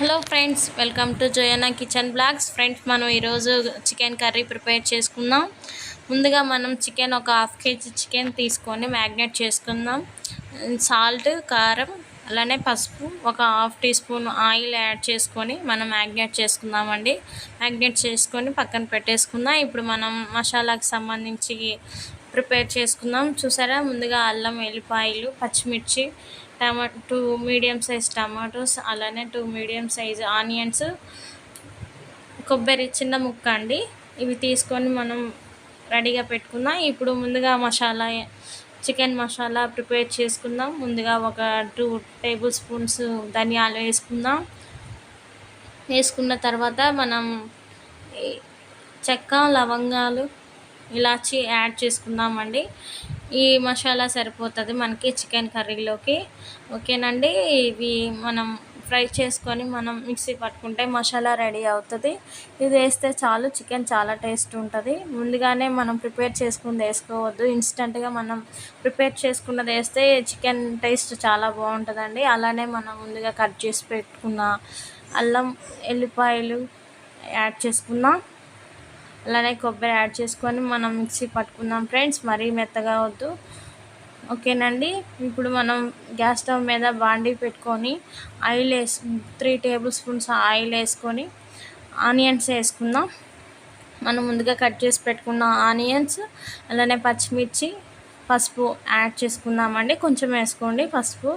Hello friends welcome to Joyana kitchen blogs. Friends మనం ఈరోజు chicken curry prepare చేసుకుందాం. ముందుగా మనం చికెన్ ఒక హాఫ్ కేజీ చికెన్ తీసుకొని మ్యాగ్నేట్ చేసుకుందాం. సాల్ట్ కారం అలానే పసుపు ఒక half tea spoon oil add చేసుకొని మనం మ్యాగ్నేట్ చేసుకుందామండి. మ్యాగ్నేట్ చేసుకొని పక్కన పెట్టేసుకుందాం. ఇప్పుడు మనం మసాలాకి సంబంధించి ప్రిపేర్ చేసుకుందాం. చూసారా? ముందుగా అల్లం వెల్లిపాయలు పచ్చిమిర్చి టమా టూ మీడియం సైజ్ టమాటోస్ అలానే టూ మీడియం సైజ్ ఆనియన్స్ కొబ్బరి చిన్న ముక్క అండి. ఇవి తీసుకొని మనం రెడీగా పెట్టుకుందాం. ఇప్పుడు ముందుగా మసాలా చికెన్ మసాలా ప్రిపేర్ చేసుకుందాం. ముందుగా ఒక టూ టేబుల్ స్పూన్స్ ధనియాలు వేసుకుందాం. వేసుకున్న తర్వాత మనం చెక్క లవంగాలు ఇలాచి యాడ్ చేసుకుందామండి. ఈ మసాలా సరిపోతుంది మనకి చికెన్ కర్రీలోకి. ఓకేనండి? ఇవి మనం ఫ్రై చేసుకొని మనం మిక్సీ పట్టుకుంటే మసాలా రెడీ అవుతుంది. ఇది వేస్తే చాలు చికెన్ చాలా టేస్ట్ ఉంటుంది. ముందుగానే మనం ప్రిపేర్ చేసుకుంది వేసుకోవద్దు. ఇన్స్టెంట్గా మనం ప్రిపేర్ చేసుకున్నది వేస్తే చికెన్ టేస్ట్ చాలా బాగుంటుందండి. అలానే మనం ముందుగా కట్ చేసి పెట్టుకున్న అల్లం ఎల్లిపాయలు యాడ్ చేసుకున్నాం అలానే కొబ్బరి యాడ్ చేసుకొని మనం మిక్సీ పట్టుకుందాం ఫ్రెండ్స్. మరీ మెత్తగా వద్దు. ఓకేనండి? ఇప్పుడు మనం గ్యాస్ స్టవ్ మీద బాండీ పెట్టుకొని ఆయిల్ వేసు త్రీ టేబుల్ స్పూన్స్ ఆయిల్ వేసుకొని ఆనియన్స్ వేసుకుందాం. మనం ముందుగా కట్ చేసి పెట్టుకున్న ఆనియన్స్ అలానే పచ్చిమిర్చి పసుపు యాడ్ చేసుకుందామండి. కొంచెం వేసుకోండి పసుపు.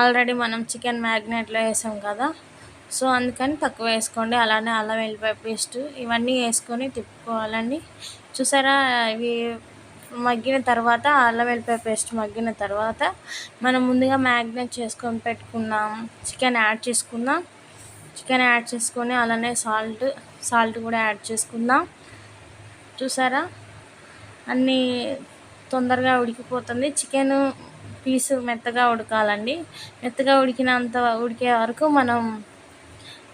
ఆల్రెడీ మనం చికెన్ మ్యాగ్నెట్లో వేసాం కదా. సో అందుకని తక్కువ వేసుకోండి. అలానే అల్లం వెల్లిపాయ పేస్ట్ ఇవన్నీ వేసుకొని తిప్పుకోవాలండి. చూసారా? ఇవి మగ్గిన తర్వాత అల్లం వెల్లిపాయ పేస్ట్ మగ్గిన తర్వాత మనం ముందుగా మ్యాగ్నేట్ చేసుకొని పెట్టుకున్నాం. చికెన్ యాడ్ చేసుకుందాం. చికెన్ యాడ్ చేసుకొని అలానే సాల్ట్ సాల్ట్ కూడా యాడ్ చేసుకుందాం. చూసారా? అన్నీ తొందరగా ఉడికిపోతుంది. చికెన్ పీసు మెత్తగా ఉడకాలండి. మెత్తగా ఉడికినంత ఉడికే వరకు మనం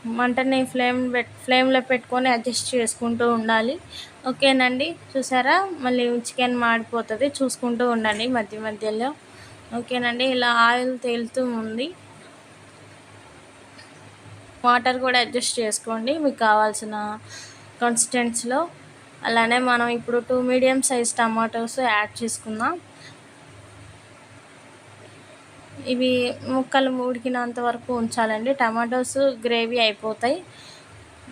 మంటని ఫ్లేమ్ పెట్ ఫ్లేమ్లో పెట్టుకొని అడ్జస్ట్ చేసుకుంటూ ఉండాలి. ఓకేనండి? చూసారా? మళ్ళీ చికెన్ మాడిపోతుంది. చూసుకుంటూ ఉండండి మధ్య మధ్యలో. ఓకేనండి? ఇలా ఆయిల్ తేలుతూ ఉంది. వాటర్ కూడా అడ్జస్ట్ చేసుకోండి. మీకు కావాల్సిన కన్సిస్టెన్సీలో అలానే మనం ఇప్పుడు two medium size tomatoes add చేసుకుందాం. ఇవి ముక్కలు ఉడికినంత వరకు ఉంచాలండి. టమాటోస్ గ్రేవీ అయిపోతాయి.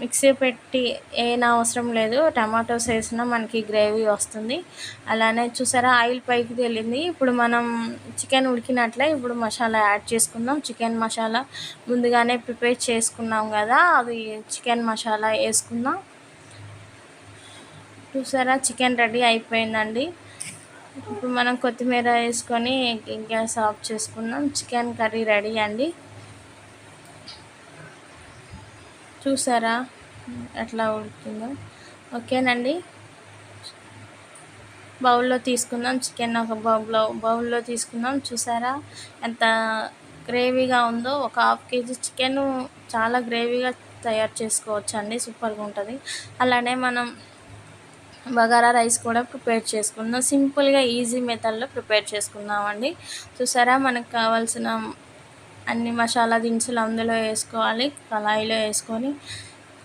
మిక్సీ పెట్టి ఏనా అవసరం లేదు. టమాటోస్ వేసినా మనకి గ్రేవీ వస్తుంది. అలానే చూసారా ఆయిల్ పైకి తేలింది. ఇప్పుడు మనం చికెన్ ఉడికినట్లే ఇప్పుడు మసాలా యాడ్ చేసుకుందాం. చికెన్ మసాలా ముందుగానే ప్రిపేర్ చేసుకున్నాం కదా అది చికెన్ మసాలా వేసుకుందాం. చూసారా చికెన్ రెడీ అయిపోయిందండి. ఇప్పుడు మనం కొత్తిమీర వేసుకొని గ్యాస్ ఆఫ్ చేసుకుందాం. చికెన్ కర్రీ రెడీ అండి. చూసారా? ఎట్లా ఉడుతుందో ఓకేనండి. బౌల్లో తీసుకుందాం. చికెన్ ఒక బౌల్లో బౌల్లో తీసుకుందాం. చూసారా? ఎంత గ్రేవీగా ఉందో. ఒక హాఫ్ కేజీ చికెన్ చాలా గ్రేవీగా తయారు చేసుకోవచ్చు అండి సూపర్గా ఉంటుంది. అలానే మనం బగారా రైస్ కూడా ప్రిపేర్ చేసుకుందాం. సింపుల్గా ఈజీ మెథడ్లో ప్రిపేర్ చేసుకుందామండి. చూసారా? మనకు కావాల్సిన అన్ని మసాలా దినుసులు అందులో వేసుకోవాలి. కళాయిలో వేసుకొని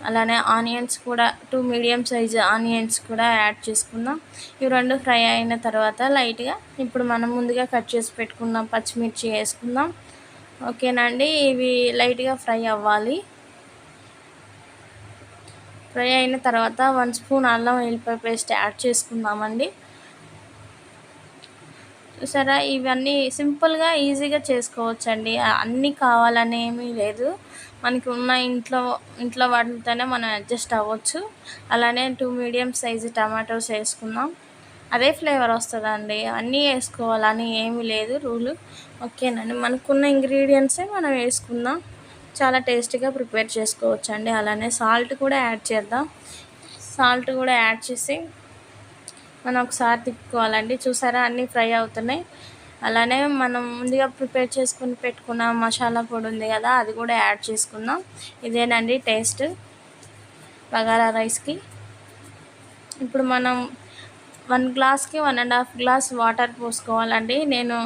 అలానే ఆనియన్స్ కూడా టూ మీడియం సైజు ఆనియన్స్ కూడా యాడ్ చేసుకుందాం. ఇవి రెండు ఫ్రై అయిన తర్వాత లైట్గా ఇప్పుడు మనం ముందుగా కట్ చేసి పెట్టుకున్న పచ్చిమిర్చి వేసుకుందాం. ఓకేనండి ఇవి లైట్గా ఫ్రై అవ్వాలి. ఫ్రై అయిన తర్వాత వన్ స్పూన్ అల్లం వెల్లిపాయ పేస్ట్ యాడ్ చేసుకుందామండి. చూసారా? ఇవన్నీ సింపుల్గా ఈజీగా చేసుకోవచ్చండి. అన్నీ కావాలని ఏమీ లేదు. మనకి ఉన్న ఇంట్లో ఇంట్లో వాటితోనే మనం అడ్జస్ట్ అవ్వచ్చు. అలానే టూ మీడియం సైజు టమాటోస్ వేసుకుందాం. అదే ఫ్లేవర్ వస్తుందండి. అన్నీ వేసుకోవాలని ఏమీ లేదు రూలు. ఓకేనండి. మనకున్న ఇంగ్రీడియంట్సే మనం వేసుకుందాం. చాలా టేస్టీగా ప్రిపేర్ చేసుకోవచ్చు అండి అలానే సాల్ట్ కూడా యాడ్ చేద్దాం. సాల్ట్ కూడా యాడ్ చేసి మనం ఒకసారి తిప్పుకోవాలండి. చూసారా అన్నీ ఫ్రై అవుతున్నాయి. అలానే మనం ముందుగా ప్రిపేర్ చేసుకుని పెట్టుకున్న మసాలా పొడి ఉంది కదా అది కూడా యాడ్ చేసుకుందాం. ఇదేనండి టేస్ట్ బగారా రైస్కి. ఇప్పుడు మనం వన్ గ్లాస్కి one and half glass water పోసుకోవాలండి. నేను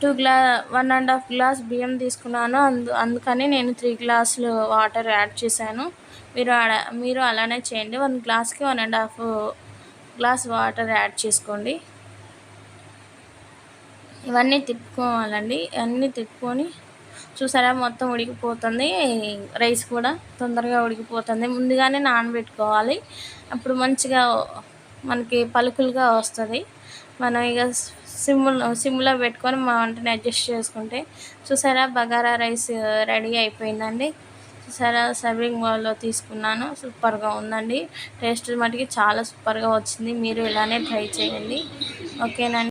two glass one and half glass బియ్యం తీసుకున్నాను. అందు అందుకని నేను త్రీ గ్లాసులు వాటర్ యాడ్ చేశాను. మీరు మీరు అలానే చేయండి. వన్ గ్లాస్కి one and half glass water add చేసుకోండి. ఇవన్నీ తిప్పుకోవాలండి. అన్నీ తిప్పుకొని చూసారా మొత్తం ఉడికిపోతుంది. రైస్ కూడా తొందరగా ఉడికిపోతుంది. ముందుగానే నానబెట్టుకోవాలి. అప్పుడు మంచిగా మనకి పలుకులుగా వస్తుంది. మనం ఇక సిమ్లో సిమ్లో పెట్టుకొని మా వంటని అడ్జస్ట్ చేసుకుంటే చూసారా? బగారా రైస్ uh, రెడీ అయిపోయిందండి. చూసారా? సర్వింగ్ బౌల్లో తీసుకున్నాను. సూపర్గా ఉందండి. టేస్ట్ మటుకి చాలా సూపర్గా వచ్చింది. మీరు ఇలానే ట్రై చేయండి. ఓకేనండి.